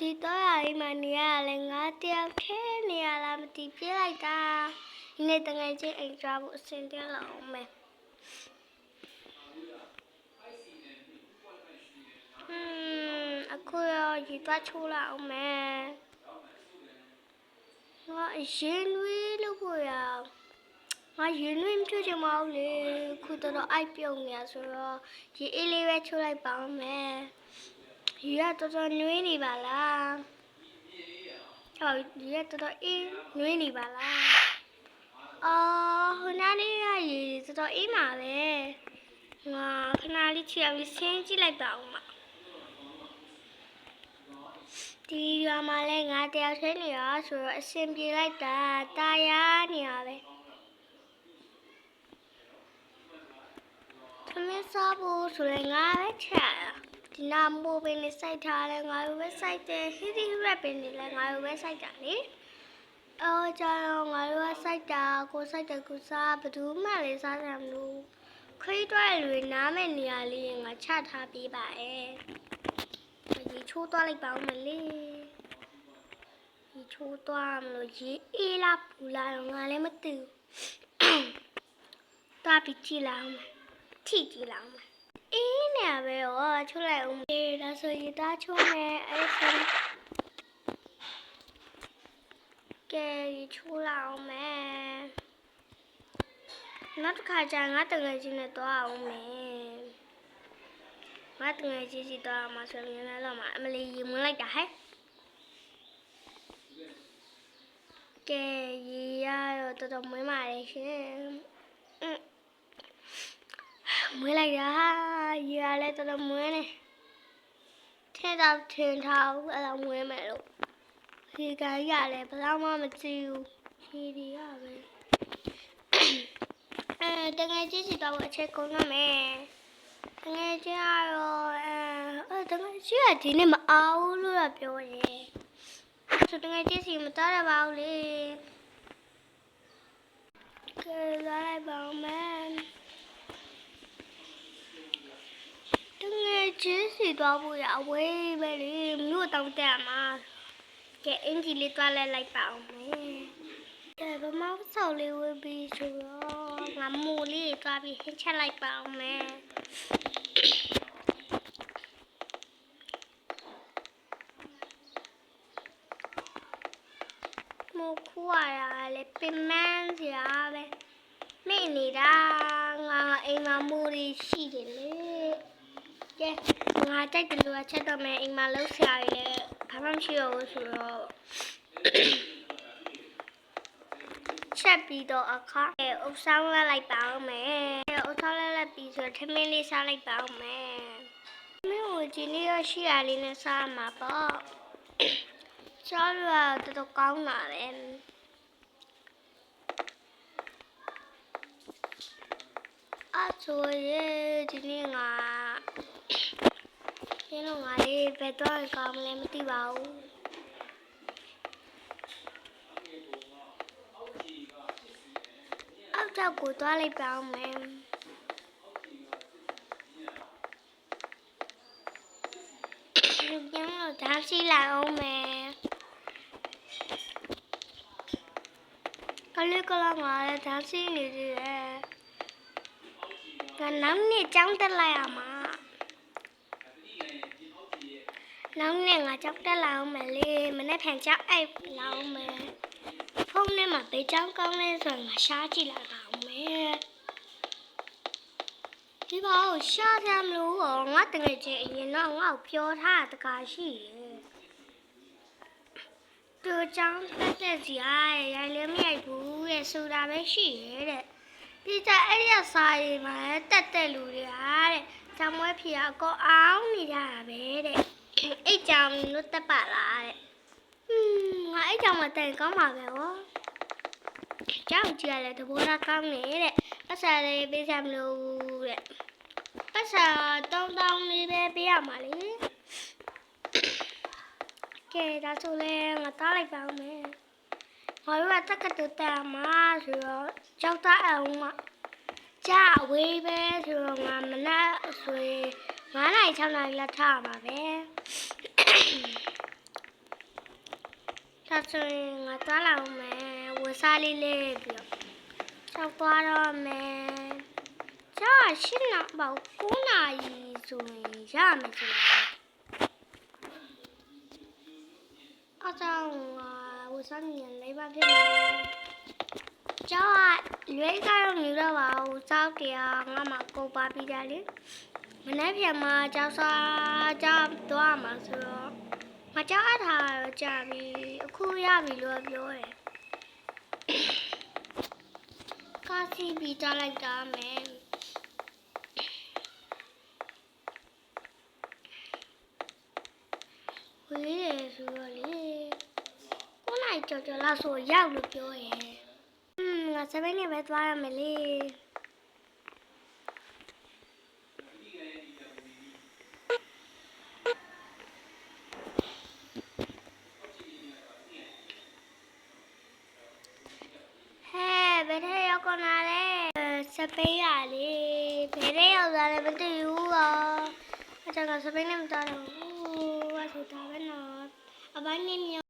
ဒီတော့ရအိမ်မှာနေရလဲငါတယောက်ခဲနေရလားမသိပြေးလိုက်တာဒီနေ့တငယ်ချင်းအိမ်ကြွားဖို့အဆင်ပြေလောက်အောင်မယ်ဟွန်းအခုရောရေသွားချိုးလိုက်အောင်မယ်ငါအရင်ဝေးလို့ဖို့ရငါရင်ဝေးမချိုးချင်မအောင်လေခုတော့တော့အိုက်ပြုံနေရဆိုတော့ရေအေးလေးပဲချိုးလိုက်ပါအောင်မယ် ရေကတော်တော်နွေးနေပါလားဟောရေကတော်တော်အေးနွေးနေပါလားအော်ဟိုနားလေးကရေတော်တော်အေးမှာပဲငါခဏလေးချီအောင်လေးဆင်းကြည့်လိုက်ပါဦးမဒီရွာမှာလဲငါတယောက်ထဲနေရဆိုတော့အဆင်ပြေလိုက်တာတာယာနေရပဲသမင်းစားဖို့ဆိုရင်ငါပဲချက်ရ ဒီနာမိုးပင်လေးစိုက်ထားလဲငါတို့ပဲစိုက်တယ်ဟီဒီရက်ပင်လေးလဲငါတို့ပဲစိုက်တာလေအော်ကြာတော့ငါတို့ကစိုက်တာကိုစိုက်တယ်ကိုစားဘယ်သူမှလည်းစားကြမလို့ခရီးတွဲတွေနားမဲ့နေရာလေးငါချထားပေးပါရဲ့ရေချိုးသွားလိုက်ပါဦးမလေးရေချိုးသွားမလို့ရေအေးလားပူလားတော့ငါလည်းမသိဘူးတားပြီးကြည့်လိုက်အောင်မယ်ထိကြည့်လိုက်အောင်မယ်အေး နေရပဲရောချိုးလိုက်အောင်အေးဒါဆိုရတာချိုးမယ်အဲ့ဆိုကဲရေချိုးလိုက်အောင်မယ်နောက်တစ်ခါကျရင်ငါတငယ်ချင်းနဲ့တွားအောင်မယ်ငါတငယ်ချင်းစီတွားအောင်မဆိုရင်လည်းတော့မအမလီရေမွန်းလိုက်တာဟဲ့ကဲရေရတော့တော်တော်မွေးပါလေရှင်အင်းမွေးလိုက်တာရေရ လဲတော်တော်မွေးနေထင်းတော့ထင်းထားဘူးအဲ့ဒါမွေးမယ်လို့ရေကန်ရလဲဘယ်တော့မှမကြည့်ဘူးရေဒီရပဲအဲတငယ်ချင်းစီတော့အချက်ကုန်ရမယ်တငယ်ချင်းကတော့အဲအဲတငယ်ချင်းကဒီနေ့မအားဘူးလို့တော့ပြောတယ်ဆိုတငယ်ချင်းစီမတော်ရပါဘူးလေကဲလာလိုက်ပါဦးမယ် တငယ်ချင်းစီ သွားဖို့ရအဝေးပဲလေမြို့တောင်တက်မှာကဲအင်ဂျီလေးသွားလဲလိုက်ပါအောင်မယ်ကဲဗမောက်ဆောက်လေးဝေးပြီးဆိုတော့ငါမူလေးသွားပြီးဟင်းချက်လိုက်ပါအောင်မယ်မခူရရလေပင်မန်းစရာပဲမိနေတာငါအိမ်မှာမူလေးရှိတယ်လေ ကဲငါတိုက်တယ်လို့အချက်တော့မယ်အိမ်မှာလှုပ်ရှားရည်လည်းဘာမှမရှိတော့ဘူးဆိုတော့ချက်ပြီးတော့အခါအဲအုပ်ဆောင်လက်လိုက်ပါအောင်မယ်အဲအုပ်ဆောင်လက်လက်ပြီးဆိုတော့ထမင်းလေးစားလိုက်ပါအောင်မယ်မင်းကိုဒီနေ့ရရှိရလေးနဲ့စားမှာပေါ့စားရတော့တော်တော်ကောင်းလာတယ်အဆိုရဲဒီနေ့ငါ ကျင်းတော့ငါလေးဘယ်တော့ကောင်းမလဲမသိပါဘူးအောက်တော့ကိုသွားလိုက်ပါအောင်မယ်ပြန်တော့ဓာတ်စီလိုက်အောင်မယ်ကလေးကလာငါလည်းဓာတ်စီနေသေးတယ်ကနောက်နေ့ကျောင်းတက်လိုက်ရမှာ နောက်နေ့ငါကြောက်တက်လာအောင်မလေးမနေ့ဖန်ကြောက်အိုက်လာအောင်မယ်ဖုန်းထဲမှာဘေးကြောင်ကောင်းလဲဆိုရင်ငါရှားကြည့်လာအောင်မယ်ဒီဘာကိုရှားကြမလို့ဟောငါတကယ်ချင်းအရင်တော့ငါ့ကိုပြောထားတကားရှိတယ်သူကြောင့်တက်တက်စီအားရိုင်လည်းမရိုက်ဘူးရဲ့ဆိုတာပဲရှိရဲ့တဲ့ဒီကြအဲ့ဒီစာရီမှာတက်တက်လူတွေအားတဲ့ဇံမွဲဖြေအကောအောင်နေကြတာပဲတဲ့ အိတ်ကြောင်လို့တက်ပါလားတဲ့ဟွန်းငါအိတ်ကြောင်မတိုင်ကောင်းပါပဲဟောကြောင်ကြည့်ရလဲတဘောသားကောင်းနေတဲ့ပတ်စာလေးပေးချင်မလို့တဲ့ပတ်စာတောင်းတောင်းလေးပဲပေးရမှာလေကဲဒါဆိုလဲငါတားလိုက်ပါဦးမယ်ငါတို့ကတက်ကတူတာမှာဆိုတော့ကြောက်သားအောင်မကြာဝေးပဲဆိုတော့ငါမနက်ဆိုရင် 9နိုင်6နိုင်လက်ထားမှာပဲဒါဆိုရင်ငါသွားလာအောင်မယ်ဝယ်စားလေးလေးပြီးတော့ဆောက်သွားတော့မယ်ကြာရှင်းနာပေါ့9နာရီဆိုရင်ရမယ်ဆိုတော့အကြောင်းကဝယ်စားနေလေးပါဖြစ်နေကြာလွေးကတော့နေတော့ပါဘူးစောက်တရားငါမှကုန်ပါပြီးတယ်လေ မနေ့ပြန်မှာကြောက်စားကြောက်သွားမှာဆိုတော့မကြောက်အပ်တာတော့ကြာပြီအခုရပြီလို့ပြောတယ်ကားစီပြီးကြလိုက်တာမယ်ဝေးတယ်ဆိုတော့လေကိုနိုင်ကြော်ကြော်လောက်ဆိုရောက်လို့ပြောရဲ့อืมငါစပိန်နဲ့ပဲသွားရမယ်လေ ဟဲ့ဘယ်ထဲရောက်ကုန်လာလဲ စပိန်ရလေဘယ်ထဲရောက်လာလဲမသိဘူးရောအချက်ကစပိန်နဲ့မတော်တော့ဘူးဘာဆိုတာပဲနော်အပိုင်းနေမြေ